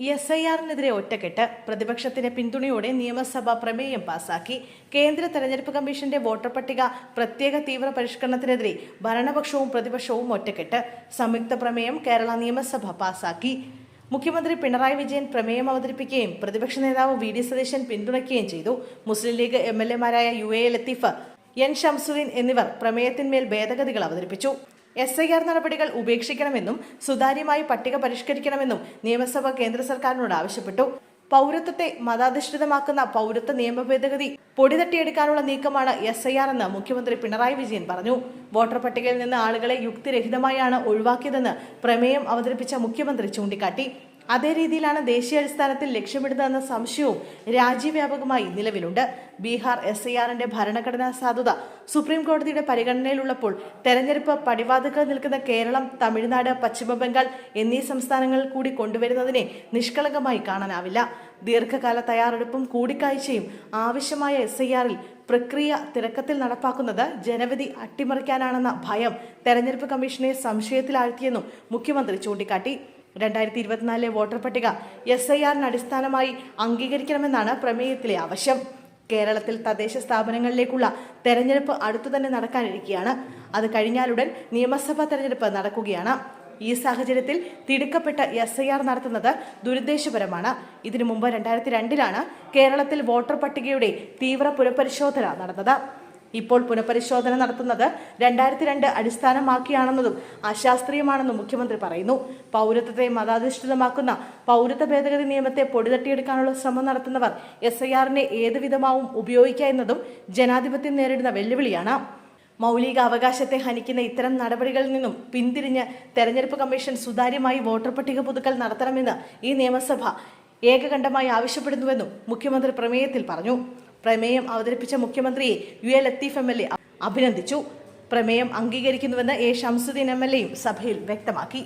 S I ആറിനെതിരെ ഒറ്റക്കെട്ട്. പ്രതിപക്ഷത്തിന്റെ പിന്തുണയോടെ നിയമസഭ പ്രമേയം പാസാക്കി. കേന്ദ്ര തെരഞ്ഞെടുപ്പ് കമ്മീഷന്റെ വോട്ടർ പട്ടിക പ്രത്യേക തീവ്ര പരിഷ്കരണത്തിനെതിരെ ഭരണപക്ഷവും പ്രതിപക്ഷവും ഒറ്റക്കെട്ട്. സംയുക്ത പ്രമേയം കേരള നിയമസഭ പാസാക്കി. മുഖ്യമന്ത്രി പിണറായി വിജയൻ പ്രമേയം അവതരിപ്പിക്കുകയും പ്രതിപക്ഷ നേതാവ് വി ഡി സതീശൻ പിന്തുണയ്ക്കുകയും ചെയ്തു. Muslim League M L എമാരായ U A Latheef N Shamsuddeen എന്നിവർ പ്രമേയത്തിന്മേൽ ഭേദഗതികൾ അവതരിപ്പിച്ചു. എസ് ഐ ആർ നടപടികൾ ഉപേക്ഷിക്കണമെന്നും സുതാര്യമായി പട്ടിക പരിഷ്കരിക്കണമെന്നും നിയമസഭ കേന്ദ്ര സർക്കാരിനോട് ആവശ്യപ്പെട്ടു. പൗരത്വത്തെ മതാധിഷ്ഠിതമാക്കുന്ന പൗരത്വ നിയമ ഭേദഗതി പൊടിതട്ടിയെടുക്കാനുള്ള നീക്കമാണ് എസ് ഐ ആർ എന്ന് മുഖ്യമന്ത്രി പിണറായി വിജയൻ പറഞ്ഞു. വോട്ടർ പട്ടികയിൽ നിന്ന് ആളുകളെ യുക്തിരഹിതമായാണ് ഒഴിവാക്കിയതെന്ന് പ്രമേയം അവതരിപ്പിച്ച മുഖ്യമന്ത്രി ചൂണ്ടിക്കാട്ടി. അതേ രീതിയിലാണ് ദേശീയ അടിസ്ഥാനത്തിൽ ലക്ഷ്യമിടുന്നതെന്ന സംശയവും രാജ്യവ്യാപകമായി നിലവിലുണ്ട്. ബീഹാർ എസ് ഐ ആറിന്റെ ഭരണഘടനാ സാധുത സുപ്രീം കോടതിയുടെ പരിഗണനയിലുള്ളപ്പോൾ തെരഞ്ഞെടുപ്പ് പടിവാതുക്കൾ നിൽക്കുന്ന കേരളം തമിഴ്നാട് പശ്ചിമബംഗാൾ എന്നീ സംസ്ഥാനങ്ങളിൽ കൂടി കൊണ്ടുവരുന്നതിനെ നിഷ്കളങ്കമായി കാണാനാവില്ല. ദീർഘകാല തയ്യാറെടുപ്പും കൂടിക്കാഴ്ചയും ആവശ്യമായ എസ് ഐ ആറിൽ പ്രക്രിയ തിരക്കത്തിൽ നടപ്പാക്കുന്നത് ജനവിധി അട്ടിമറിക്കാനാണെന്ന ഭയം തെരഞ്ഞെടുപ്പ് കമ്മീഷനെ സംശയത്തിലാഴ്ത്തിയെന്നും മുഖ്യമന്ത്രി ചൂണ്ടിക്കാട്ടി. രണ്ടായിരത്തി ഇരുപത്തിനാലിലെ വോട്ടർ പട്ടിക എസ് ഐ ആറിന് അടിസ്ഥാനമായി അംഗീകരിക്കണമെന്നാണ് പ്രമേയത്തിലെ ആവശ്യം. കേരളത്തിൽ തദ്ദേശ സ്ഥാപനങ്ങളിലേക്കുള്ള തെരഞ്ഞെടുപ്പ് അടുത്തു തന്നെ നടക്കാനിരിക്കുകയാണ്. അത് കഴിഞ്ഞാലുടൻ നിയമസഭാ തെരഞ്ഞെടുപ്പ് നടക്കുകയാണ്. ഈ സാഹചര്യത്തിൽ തിടുക്കപ്പെട്ട എസ് ഐ ആർ നടത്തുന്നത് ദുരുദ്ദേശപരമാണ്. ഇതിനു മുമ്പ് രണ്ടായിരത്തി രണ്ടിലാണ് കേരളത്തിൽ വോട്ടർ പട്ടികയുടെ തീവ്ര പുനഃപരിശോധന നടന്നത്. ഇപ്പോൾ പുനഃപരിശോധന നടത്തുന്നത് രണ്ടായിരത്തി രണ്ട് അടിസ്ഥാനമാക്കിയാണെന്നതും അശാസ്ത്രീയമാണെന്നും മുഖ്യമന്ത്രി പറയുന്നു. പൗരത്വത്തെ മതാധിഷ്ഠിതമാക്കുന്ന പൗരത്വ ഭേദഗതി നിയമത്തെ പൊടിതട്ടിയെടുക്കാനുള്ള ശ്രമം നടത്തുന്നവർ എസ് ഐ ആറിനെ ഏത് വിധമാവും ഉപയോഗിക്കുക എന്നതും ജനാധിപത്യം നേരിടുന്ന വെല്ലുവിളിയാണ്. മൗലിക അവകാശത്തെ ഹനിക്കുന്ന ഇത്തരം നടപടികളിൽ നിന്നും പിന്തിരിഞ്ഞ് തെരഞ്ഞെടുപ്പ് കമ്മീഷൻ സുതാര്യമായി വോട്ടർ പട്ടിക പുതുക്കൽ നടത്തണമെന്ന് ഈ നിയമസഭ ഏകകണ്ഠമായി ആവശ്യപ്പെടുന്നുവെന്നും മുഖ്യമന്ത്രി പ്രമേയത്തിൽ പറഞ്ഞു. പ്രമേയം അവതരിപ്പിച്ച മുഖ്യമന്ത്രിയെ U A Latheef M L A അഭിനന്ദിച്ചു. പ്രമേയം അംഗീകരിക്കുന്നുവെന്ന് എ ഷംസുദ്ദീൻ എം എൽ എയും സഭയിൽ വ്യക്തമാക്കി.